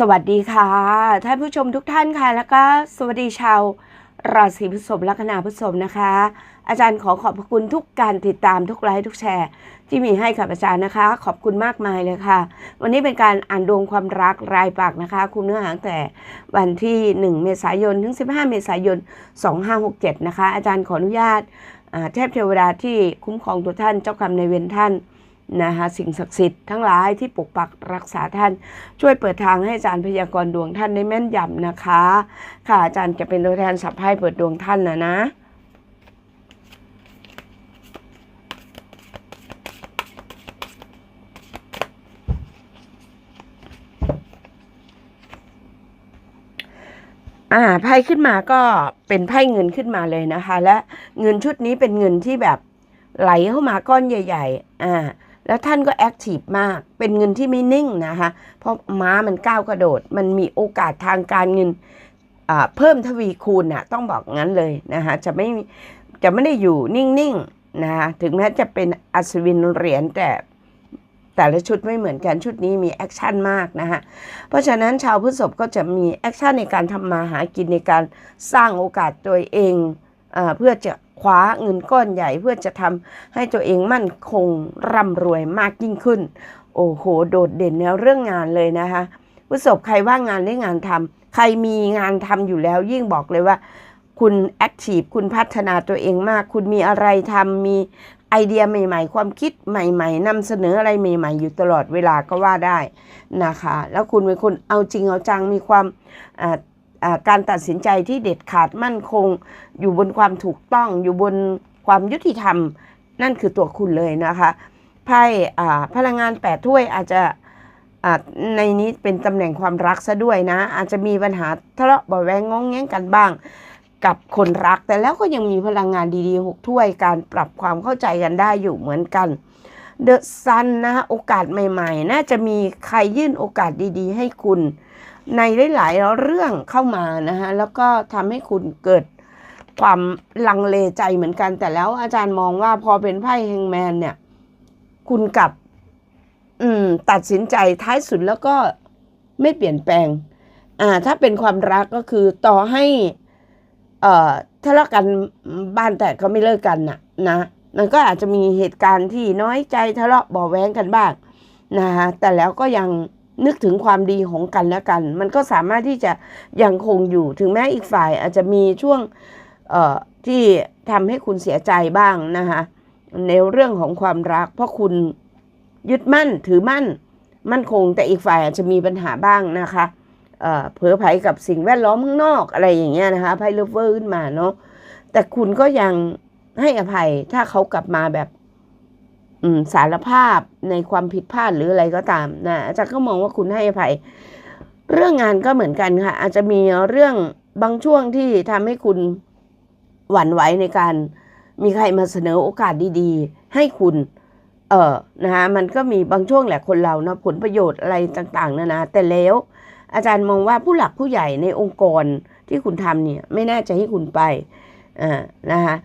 สวัสดีค่ะท่านผู้ชมทุกท่านค่ะ แล้วก็สวัสดีชาวราศีพฤษภลัคนาพฤษภนะคะ อาจารย์ขอขอบพระคุณทุกการติดตามทุกไลค์ทุกแชร์ ที่มีให้กับอาจารย์นะคะ ขอบคุณมากมายเลยค่ะ วันนี้เป็นการอ่านดวงความรักรายปากนะคะ คุมเนื้อหางแต่วันที่ 1 เมษายนถึง 15 เมษายน 2567 นะคะ อาจารย์ขออนุญาตเทพเทวดาที่คุ้มครองตัวท่านเจ้ากรรมในเวรท่านน นะคะสิ่งศักดิ์สิทธิ์ทั้งหลายที่ปกปักรักษาท่าน ช่วยเปิดทางให้อาจารย์พยากรณ์ดวงท่านได้แม่นยำนะคะ ค่ะอาจารย์จะเป็นตัวแทนสับให้เปิดดวงท่านนะนะอ่าไพ่ขึ้นมาก็เป็นไพ่เงินขึ้นมาเลยนะคะ และเงินชุดนี้เป็นเงินที่แบบไหลเข้ามาก้อนใหญ่ ๆ อ่า แล้วท่านก็แอคทีฟมาก เป็นเงินที่ไม่นิ่งนะคะ เพราะม้ามันก้าวกระโดด มันมีโอกาสทางการเงินเพิ่มทวีคูณน่ะต้องบอกงั้นเลยนะคะจะไม่จะไม่ได้อยู่นิ่งๆนะคะถึงแม้จะเป็นอัศวินเหรียญแต่แต่ละชุดไม่เหมือนกันชุดนี้มีแอคชั่นมากนะคะเพราะฉะนั้นชาวพฤษภก็จะมีแอคชั่นในการทำมาหากินในการสร้างโอกาสตัวเอง เพื่อจะคว้าเงินก้อนใหญ่เพื่อจะทำให้ตัวเองมั่นคงร่ำรวยมากยิ่งขึ้น โอ้โห โดดเด่นในเรื่องงานเลยนะคะพฤษภใครว่างงานได้งานทำใครมีงานทำอยู่แล้วยิ่งบอกเลยว่า คุณแอคทีฟคุณพัฒนาตัวเองมาก คุณมีอะไรทำมีไอเดียใหม่ ๆ ความคิดใหม่ ๆนำเสนออะไรใหม่ ๆ อยู่ตลอดเวลาก็ว่าได้นะคะ แล้วคุณเป็นคนเอาจริงเอาจังมีความ การตัดสินใจที่เด็ดขาดมั่นคง อยู่บนความถูกต้องอยู่บนความยุติธรรม นั่นคือตัวคุณเลยนะคะไพ่พลังงานแปดถ้วยอาจจะในนี้เป็นตำแหน่งความรักซะด้วยนะ อาจจะมีปัญหาทะเลาะเบาะแวงงองแงงกันบ้าง กับคนรัก แต่แล้วก็ยังมีพลังงานดีๆหกถ้วยการปรับความเข้าใจกันได้อยู่เหมือนกันเดอะซันนะโอกาสใหม่ ๆ น่าจะมีใครยื่นโอกาสดีๆ ให้คุณ ในหลายๆเรื่องเข้ามานะฮะแล้วก็ทำให้คุณเกิดความลังเลใจเหมือนกัน แต่แล้วอาจารย์มองว่าพอเป็นไพ่แฮงแมนเนี่ย คุณกลับ อืม ตัดสินใจท้ายสุดแล้วก็ไม่เปลี่ยนแปลง อ่า ถ้าเป็นความรักก็คือต่อให้ เอ่อทะเลาะกันบ้านแตกก็ไม่เลิกกันน่ะ นะมันก็อาจจะมีเหตุการณ์ที่น้อยใจทะเลาะบาะแว้งกันบ้างนะคะแต่แล้วก็ยัง นึกถึงความดีของกันและกัน มันก็สามารถที่จะยังคงอยู่ถึงแม้อีกฝ่ายอาจจะมีช่วงที่ทำให้คุณเสียใจบ้างนะคะในเรื่องของความรัก เพราะคุณยึดมั่นถือมั่น มั่นคงแต่อีกฝ่ายอาจจะมีปัญหาบ้างนะคะเอ่อเผลอไผกับสิ่งแวดล้อมข้างนอกอะไรอย่างเงี้ยนะคะไพ่เลฟเวอร์ขึ้นมาเนาะแต่คุณก็ยังให้อภัยถ้าเขากลับมาแบบ สารภาพในความผิดพลาดหรืออะไรก็ตามนะอาจารย์ก็มองว่าคุณให้อภัย เรื่องงานก็เหมือนกันค่ะ อาจจะมีเรื่องบางช่วงที่ทำให้คุณหวั่นไหวในการมีใครมาเสนอโอกาสดีๆ ให้คุณ เออนะคะมันก็มีบางช่วงแหละคนเรานะผลประโยชน์อะไรต่าง ๆนานาแต่แล้ว อาจารย์มองว่าผู้หลักผู้ใหญ่ในองค์กรที่คุณทำเนี่ย ไม่น่าจะให้คุณไปอ่านะคะ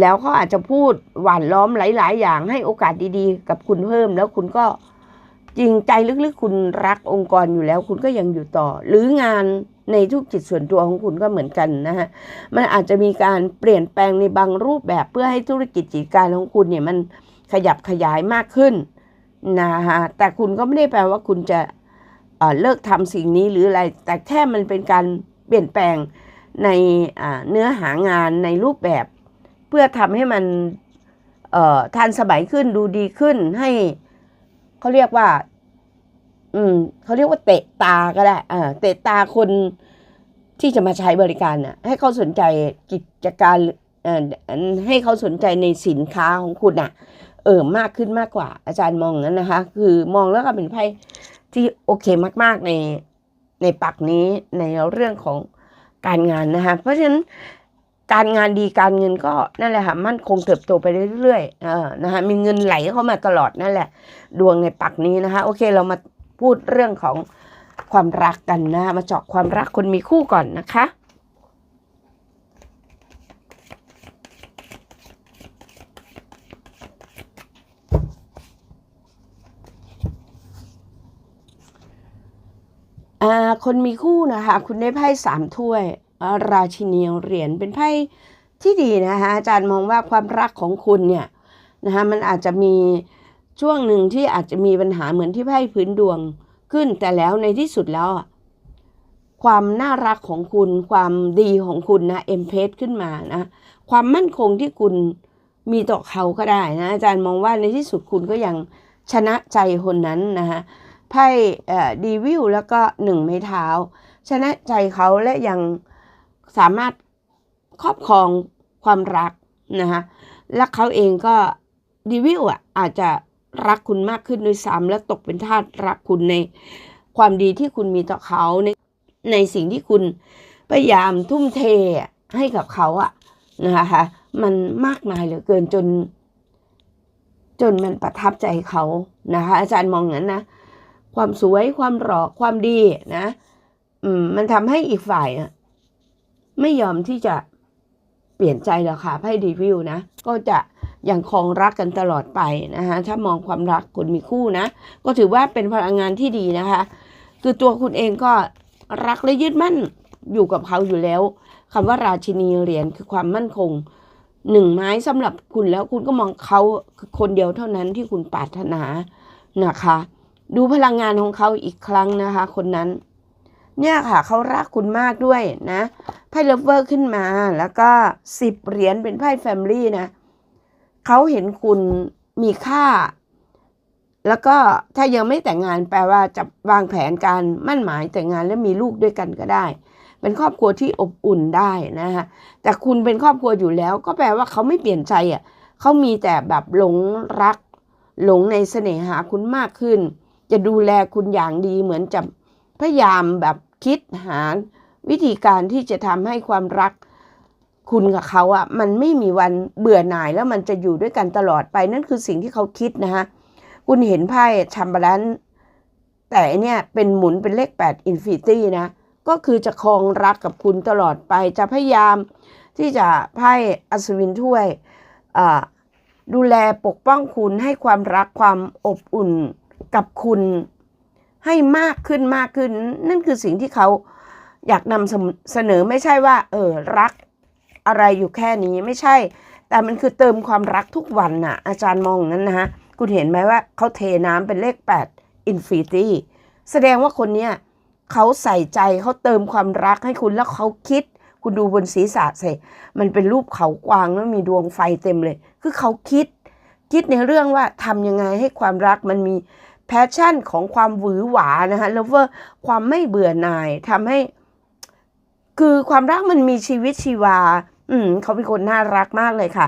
แล้วเขาอาจจะพูดหวานล้อมหลาย ๆ อย่างให้โอกาสดีๆ กับคุณเพิ่ม แล้วคุณก็จริงใจลึกๆ คุณรักองค์กรอยู่แล้ว คุณก็ยังอยู่ต่อ หรืองานในทุกจิตส่วนตัวของคุณก็เหมือนกันนะฮะมันอาจจะมีการเปลี่ยนแปลงในบางรูปแบบเพื่อให้ธุรกิจกิจการของคุณเนี่ยมันขยับขยายมากขึ้นนะคะแต่คุณก็ไม่ได้แปลว่าคุณจะเเลิกทำสิ่งนี้หรืออะไร แต่แค่มันเป็นการเปลี่ยนแปลงในเนื้อหางานในรูปแบบ เพื่อทำให้มันเอ่อทันสมัยขึ้นดูดีขึ้นให้เขาเรียกว่า อืมเขาเรียกว่าเตะตาก็ได้เออเตะตาคนที่จะมาใช้บริการน่ะ ให้เขาสนใจกิจการให้เขาสนใจในสินค้าของคุณน่ะ เออมากขึ้นมากกว่า อาจารย์มองงั้นนะคะ คือมองแล้วก็เป็นไพ่ที่โอเคมาก ๆ ในในปักนี้ในเรื่องของการงานนะคะ เพราะฉะนั้น การงานดีการเงินก็นั่นแหละค่ะมั่นคงเติบโตไปเรื่อยๆเออนะคะมีเงินไหลเข้ามาตลอดนั่นแหละ ดวงในปักนี้นะคะ โอเคเรามาพูดเรื่องของความรักกันนะคะมาเจาะความรักคนมีคู่ก่อนนะคะอ่าคนมีคู่นะคะ คุณได้ไพ่สามถ้วย ราชินีเหรียญเป็นไพ่ที่ดีนะคะอาจารย์มองว่าความรักของคุณเนี่ยนะคะมันอาจจะมีช่วงหนึ่งที่อาจจะมีปัญหาเหมือนที่ไพ่พื้นดวงขึ้นแต่แล้วในที่สุดแล้วความน่ารักของคุณ ความดีของคุณนะเอ็มเพสขึ้นมานะความมั่นคงที่คุณมีต่อเขาก็ได้นะอาจารย์มองว่าในที่สุดคุณก็ยังชนะใจคนนั้นนะคะไพ่ดีวิวแล้วก็หนึ่งไม้เท้า ชนะใจเขาและยัง สามารถครอบครองความรักนะคะและเขาเองก็ดีวิวอะอาจจะรักคุณมากขึ้นด้วยซ้ำและตกเป็นทาสรักคุณในความดีที่คุณมีต่อเขาในในสิ่งที่คุณพยายามทุ่มเทให้กับเขาอะนะคะมันมากมายเหลือเกินจน จนมันประทับใจเขานะคะ อาจารย์มองอย่างนั้นนะ ความสวยความหล่อความดีนะ อืมมันทำให้อีกฝ่ายอะ ไม่ยอมที่จะเปลี่ยนใจหรอกค่ะไพ่ดีวิวนะ ก็จะยังคงรักกันตลอดไปนะคะถ้ามองความรักคนมีคู่นะ ก็ถือว่าเป็นพลังงานที่ดีนะคะ คือตัวคุณเองก็รักและยึดมั่นอยู่กับเขาอยู่แล้วคำว่าราชินีเหรียญคือความมั่นคงหนึ่งไม้สำหรับคุณแล้วคุณก็มองเขาคือคนเดียวเท่านั้นที่คุณปรารถนานะคะ ดูพลังงานของเขาอีกครั้งนะคะ คนนั้น เนี่ยค่ะเขารักคุณมากด้วยนะไพ่เลฟเวอร์ขึ้นมาแล้วก็สิบเหรียญเป็นไพ่แฟมลี่นะเขาเห็นคุณมีค่า แล้วก็ถ้ายังไม่แต่งงานแปลว่าจะวางแผนการมั่นหมายแต่งงานและมีลูกด้วยกันก็ได้ เป็นครอบครัวที่อบอุ่นได้นะคะแต่คุณเป็นครอบครัวอยู่แล้ว ก็แปลว่าเขาไม่เปลี่ยนใจอะเขามีแต่แบบหลงรัก หลงในเสน่หาคุณมากขึ้น จะดูแลคุณอย่างดีเหมือนจะพยายามแบบ คิดหาวิธีการที่จะทำให้ความรักคุณกับเขาอะมันไม่มีวันเบื่อหน่ายแล้วมันจะอยู่ด้วยกันตลอดไปนั่นคือสิ่งที่เขาคิดนะคะคุณเห็นไพ่ชัมบาลันแต่เนี่ยเป็นหมุนเป็นเลข 8 อินฟินิตี้นะก็คือจะครองรักกับคุณตลอดไปจะพยายามที่จะไพ่อัศวินถ้วยดูแลปกป้องคุณให้ความรักความอบอุ่นกับคุณ ให้มากขึ้นมากขึ้น นั่นคือสิ่งที่เขาอยากนำเสนอไม่ใช่ว่า เออรักอะไรอยู่แค่นี้ไม่ใช่ แต่มันคือเติมความรักทุกวันน่ะ อาจารย์มองงนั้นนะฮะ คุณเห็นไหมว่าเขาเทน้ำเป็นเลข 8 Infinity แสดงว่าคนเนี้ยเขาใส่ใจเขาเติมความรักให้คุณแล้วเขาคิด คุณดูบนศีรษะสิมันเป็นรูปเขากวางแล้วมีดวงไฟเต็มเลย คือเขาคิด คิดในเรื่องว่าทำยังไงให้ความรักมันมี แพชชั่นของความหวือหวานะคะแล้วว่าความไม่เบื่อหน่ายทำให้ คือความรักมันมีชีวิตชีวา อืมเขาเป็นคนน่ารักมากเลยค่ะ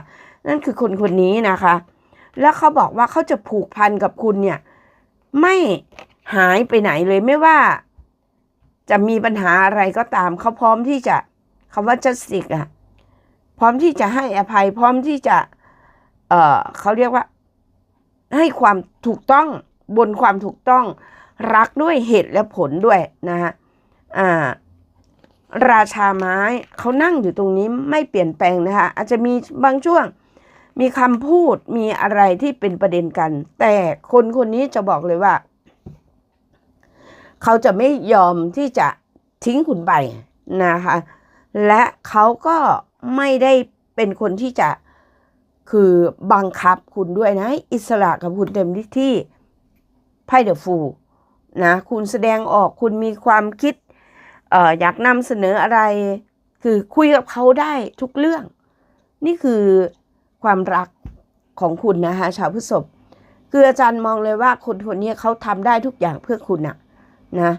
นั่นคือคนคนนี้นะคะ แล้วเขาบอกว่าเขาจะผูกพันกับคุณเนี่ย ไม่หายไปไหนเลยไม่ว่า จะมีปัญหาอะไรก็ตามเขาพร้อมที่จะคำว่า justice อะพร้อมที่จะให้อภัย พร้อมที่จะ เอ่อเขาเรียกว่า ให้ความถูกต้อง บนความถูกต้อง รักด้วยเหตุและผลด้วยนะฮะอ่าราชาไม้เขานั่งอยู่ตรงนี้ไม่เปลี่ยนแปลงนะคะอาจจะมีบางช่วงมีคำพูดมีอะไรที่เป็นประเด็นกัน แต่คนคนนี้จะบอกเลยว่า เขาจะไม่ยอมที่จะทิ้งคุณไปนะคะ และเขาก็ไม่ได้เป็นคนที่จะคือบังคับคุณด้วยนะอิสระกับคุณเต็มที่ ไพ่เดอะฟูนะคุณแสดงออกคุณมีความคิดเอ่ออยากนำเสนออะไร คือคุยกับเขาได้ทุกเรื่อง นี่คือความรักของคุณนะคะชาวพฤษภคืออาจารย์มองเลยว่าคนคนนี้เขาทำได้ทุกอย่างเพื่อคุณอะนะ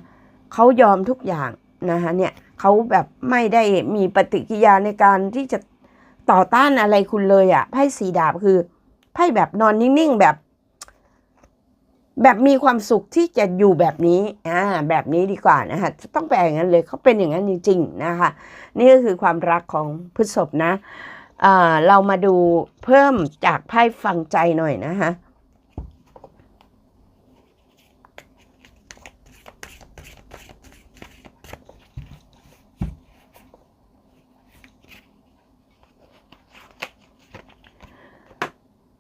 เขายอมทุกอย่างนะคะเนี่ยเขาแบบไม่ได้มีปฏิกิริยาในการที่จะต่อต้านอะไรคุณเลยอะไพ่สีดาบคือไพ่แบบนอนนิ่งๆแบบ แบบมีความสุขที่จะอยู่แบบนี้อ่าแบบนี้ดีกว่านะคะต้องแปลอย่างนั้นเลยเขาเป็นอย่างนั้นจริง ๆนะคะ นี่ก็คือความรักของพฤษภนะอ่าเรามาดูเพิ่มจากไพ่ฟังใจหน่อยนะคะ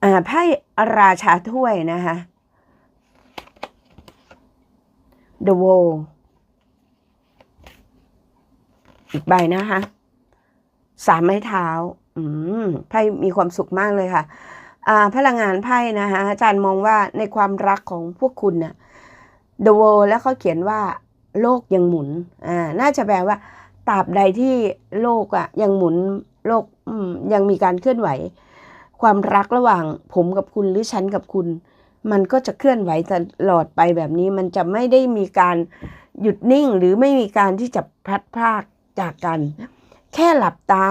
อ่าไพ่ราชาถ้วยนะคะ The Wall อีกใบนะคะสามไม้เท้า อืมไพ่มีความสุขมากเลยค่ะ อ่า พลังงานไพ่นะคะอาจารย์มองว่าในความรักของพวกคุณน่ะ The World แล้วเขาเขียนว่า โลกยังหมุน อ่า น่าจะแปลว่าตราบใดที่โลกอะยังหมุนโลกอืมยังมีการเคลื่อนไหว ความรักระหว่างผมกับคุณหรือฉันกับคุณ มันก็จะเคลื่อนไหวตลอดไปแบบนี้ มันจะไม่ได้มีการหยุดนิ่งหรือไม่มีการที่จะพลัดพรากจากกัน แค่หลับตา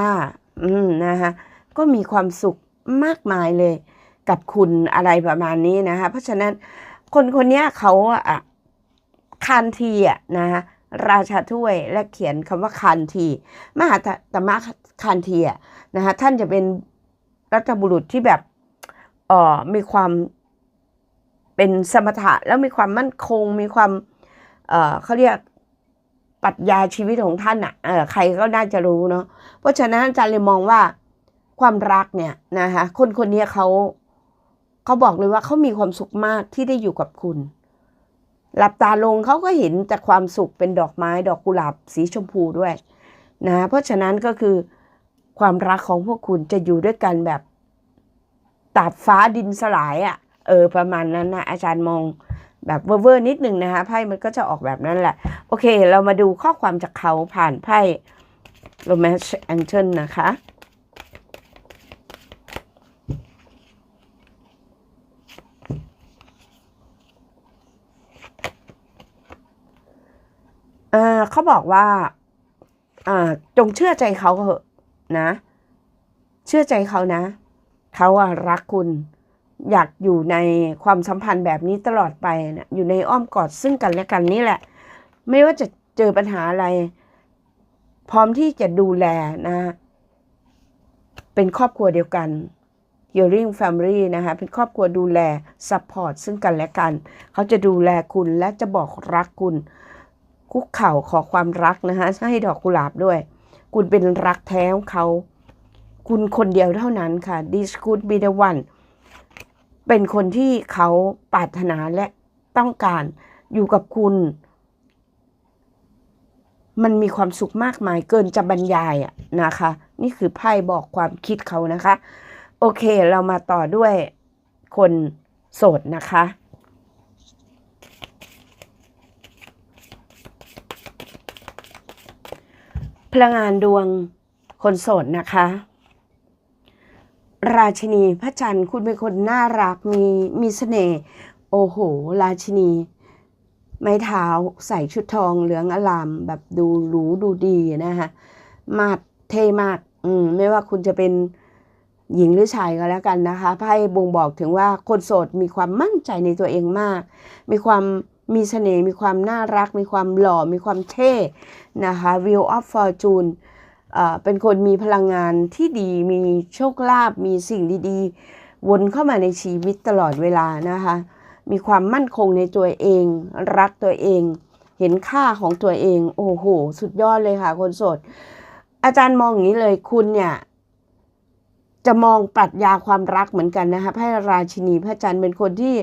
อืมนะคะก็มีความสุขมากมายเลย กับคุณอะไรประมาณนี้นะคะ เพราะฉะนั้นคนคนนี้เขาอะคานทีอะนะคะราชาถ้วยและเขียนคำว่าคานที มหาตมะคานทีอะนะคะท่านจะเป็นรัฐบุรุษที่แบบเอ่อมีความ เป็นสมถะแล้วมีความมั่นคง มีความเเขาเรียกปรัชญาชีวิตของท่านอะใครก็น่าจะรู้เนาะเพราะฉะนั้นอาจารย์เลยมองว่าความรักเนี่ยนะคะคนคนนี้เขาเขาบอกเลยว่าเขามีความสุขมากที่ได้อยู่กับคุณ หลับตาลงเขาก็เห็นแต่ความสุขเป็นดอกไม้ดอกกุหลาบสีชมพูด้วยนะเพราะฉะนั้นก็คือความรักของพวกคุณจะอยู่ด้วยกันแบบตาบฟ้าดินสลายอะ่ะ เออประมาณนั้นนะอาจารย์มองแบบเวอร์ๆนิดหนึ่งนะคะไพ่มันก็จะออกแบบนั้นแหละ โอเค เรามาดูข้อความจากเขาผ่านไพ่ Romance Angel นะคะอ่าเขาบอกว่าอ่าจงเชื่อใจเขาเถอะนะ เชื่อใจเขานะ เขาอะรักคุณ อยากอยู่ในความสัมพันธ์แบบนี้ตลอดไปนะอยู่ในอ้อมกอดซึ่งกันและกันนี่แหละ ไม่ว่าจะเจอปัญหาอะไร พร้อมที่จะดูแลนะ เป็นครอบครัวเดียวกัน Healing Family นะคะเป็นครอบครัวดูแล Support ซึ่งกันและกัน เขาจะดูแลคุณและจะบอกรักคุณ คุกเข่าขอความรักนะคะให้ดอกกุหลาบด้วย คุณเป็นรักแท้ของเขา คุณคนเดียวเท่านั้นค่ะ This could be the one เป็นคนที่เขาปรารถนาและต้องการอยู่กับคุณ มันมีความสุขมากมายเกินจะบรรยายอะนะคะ นี่คือไพ่บอกความคิดเขานะคะ โอเคเรามาต่อด้วยคนโสดนะคะพลังงานดวงคนโสดนะคะ ราชินีพระจันทร์คุณเป็นคนน่ารักมีมีเสน่ห์โอ้โห ราชินี ไม้เท้าใส่ชุดทองเหลืองอลามแบบดูหรูดูดีนะคะมาดเท่มากอืมไม่ว่าคุณจะเป็นหญิงหรือชายก็แล้วกันนะคะไพ่บ่งบอกถึงว่าคนโสดมีความมั่นใจในตัวเองมาก มีความมีเสน่ห์มีความน่ารัก มีความหล่อมีความเท่นะคะ Wheel of Fortune เป็นคนมีพลังงานที่ดี มีโชคลาภ มีสิ่งดีๆ วนเข้ามาในชีวิตตลอดเวลานะคะ มีความมั่นคงในตัวเอง รักตัวเอง เห็นค่าของตัวเอง โอ้โห สุดยอดเลยค่ะ คนโสด อาจารย์มองอย่างนี้เลย คุณเนี่ย จะมองปรัชญาความรักเหมือนกันนะคะพระราชินีพระจันทร์เป็นคนที่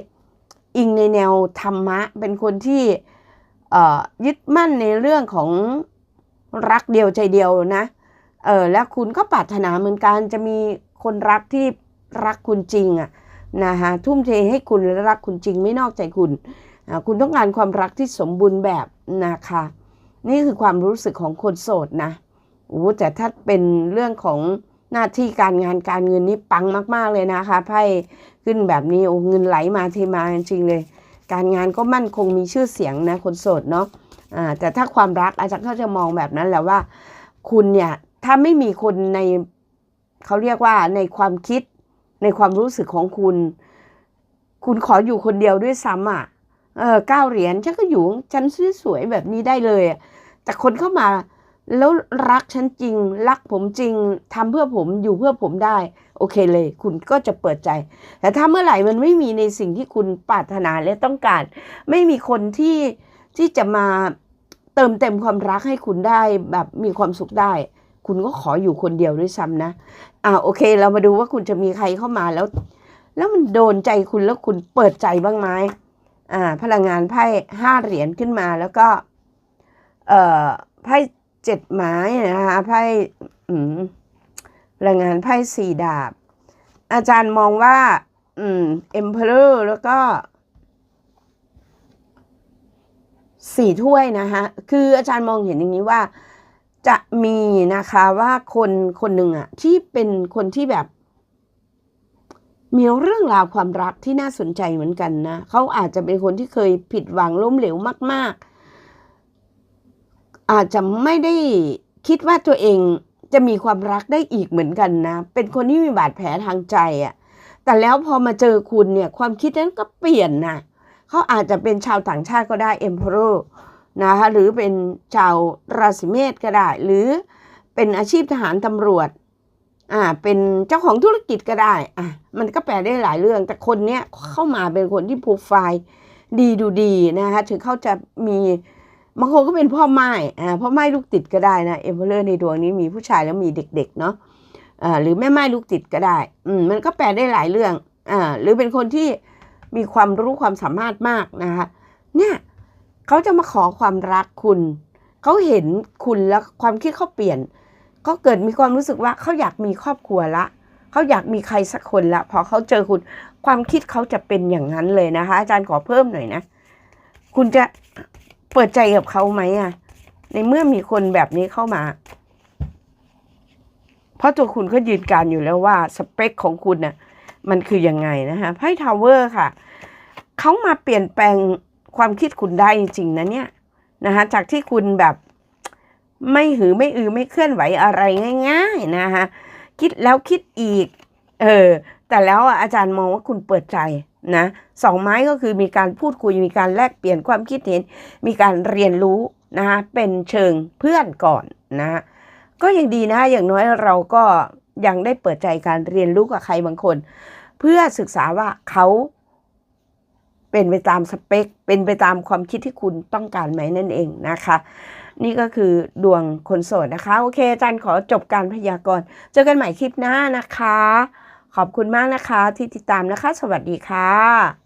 อิงในแนวธรรมะ เป็นคนที่ยึดมั่นในเรื่องของรักเดียวใจเดียวนะ เออแล้วคุณก็ปรารถนาเหมือนกันจะมีคนรักที่รักคุณจริงอะนะคะทุ่มเทให้คุณและรักคุณจริงไม่นอกใจคุณ คุณต้องการความรักที่สมบูรณ์แบบนะคะ นี่คือความรู้สึกของคนโสดนะโอ้แต่ถ้าเป็นเรื่องของหน้าที่การงานการเงินนี่ปังมาก ๆ เลยนะคะไพ่ขึ้นแบบนี้โอ้เงินไหลมาเทมาจริงเลย การงานก็มั่นคงมีชื่อเสียงนะคนโสดเนาะแต่ถ้าความรักอาจารย์ก็จะมองแบบนั้นแหละว่า คุณเนี่ย ถ้าไม่มีคนในเขาเรียกว่าในความคิดในความรู้สึกของคุณ คุณขออยู่คนเดียวด้วยซ้ำอะเออเก้าเหรียญฉันก็อยู่ฉันสวยๆแบบนี้ได้เลยอะแต่คนเข้ามาแล้วรักฉันจริง รักผมจริงทำเพื่อผมอยู่เพื่อผมได้ โอเคเลย คุณก็จะเปิดใจ แต่ถ้าเมื่อไหร่มันไม่มีในสิ่งที่คุณปรารถนาและต้องการ ไม่มีคนที่ที่จะมาเติมเต็มความรักให้คุณได้แบบมีความสุขได้ คุณก็ขออยู่คนเดียวด้วยซ้ำนะอ่าโอเค เรามาดูว่าคุณจะมีใครเข้ามาแล้ว แล้วมันโดนใจคุณแล้วคุณเปิดใจบ้างไหมอ่า พลังงานไพ่ห้าเหรียญขึ้นมาแล้วก็ เอ่อไพ่เจ็ดไม้นะคะไพ่อืมพลังงานไพ่สี่ดาบ อาจารย์มองว่า อืม emperor แล้วก็สี่ถ้วยนะคะคืออาจารย์มองเห็นอย่างนี้ว่า จะมีนะคะว่าคนคนหนึ่งอะที่เป็นคนที่แบบ มีเรื่องราวความรักที่น่าสนใจเหมือนกันนะเขาอาจจะเป็นคนที่เคยผิดหวังล้มเหลวมาก ๆ อาจจะไม่ได้คิดว่าตัวเองจะมีความรักได้อีกเหมือนกันนะ เป็นคนที่มีบาดแผลทางใจอะแต่แล้วพอมาเจอคุณเนี่ย ความคิดนั้นก็เปลี่ยนนะเขาอาจจะเป็นชาวต่างชาติก็ได้ emperor นะคะหรือเป็นชาวราศีเมษก็ได้ หรือเป็นอาชีพทหารตำรวจอ่าเป็นเจ้าของธุรกิจก็ได้อะมันก็แปลได้หลายเรื่อง แต่คนเนี้ยเข้ามาเป็นคนที่โปรไฟล์ดีดูดีนะคะถึงเขาจะมีบางคนก็เป็นพ่อไม้อ่าพ่อไม้ลูกติดก็ได้นะเอเวอร์ในดวงนี้มีผู้ชายแล้วมีเด็กๆเนาะอ่าหรือแม่ไม้ลูกติดก็ได้อืมมันก็แปลได้หลายเรื่องอ่าหรือเป็นคนที่มีความรู้ความสามารถมากนะคะเนี่ย เขาจะมาขอความรักคุณ เขาเห็นคุณแล้วความคิดเขาเปลี่ยนก็เกิดมีความรู้สึกว่าเขาอยากมีครอบครัวละ เขาอยากมีใครสักคนละ พอเขาเจอคุณ ความคิดเขาจะเป็นอย่างนั้นเลยนะคะ อาจารย์ขอเพิ่มหน่อยนะ คุณจะเปิดใจกับเขาไหมอะในเมื่อมีคนแบบนี้เข้ามา เพราะตัวคุณก็ยืนการอยู่แล้วว่าสเปคของคุณน่ะมันคือยังไงนะคะไพ่ทาวเวอร์ค่ะ เขามาเปลี่ยนแปลง ความคิดคุณได้จริงๆนะเนี่ยนะคะจากที่คุณแบบไม่หือไม่อือไม่เคลื่อนไหวอะไรง่าย ๆนะคะคิดแล้วคิดอีก เออ แต่แล้วอะอาจารย์มองว่าคุณเปิดใจนะสองไม้ก็คือมีการพูดคุยมีการแลกเปลี่ยนความคิดเห็น มีการเรียนรู้นะคะเป็นเชิงเพื่อนก่อนนะก็ยังดีนะอย่างน้อยเราก็ยังได้เปิดใจการเรียนรู้กับใครบางคน เพื่อศึกษาว่าเขา เป็นไปตามสเปค เป็นไปตามความคิดที่คุณต้องการไหมนั่นเองนะคะ นี่ก็คือดวงคนโสดนะคะ โอเคอาจารย์ขอจบการพยากรณ์เจอกันใหม่คลิปหน้านะคะ ขอบคุณมากนะคะที่ติดตามนะคะ สวัสดีค่ะ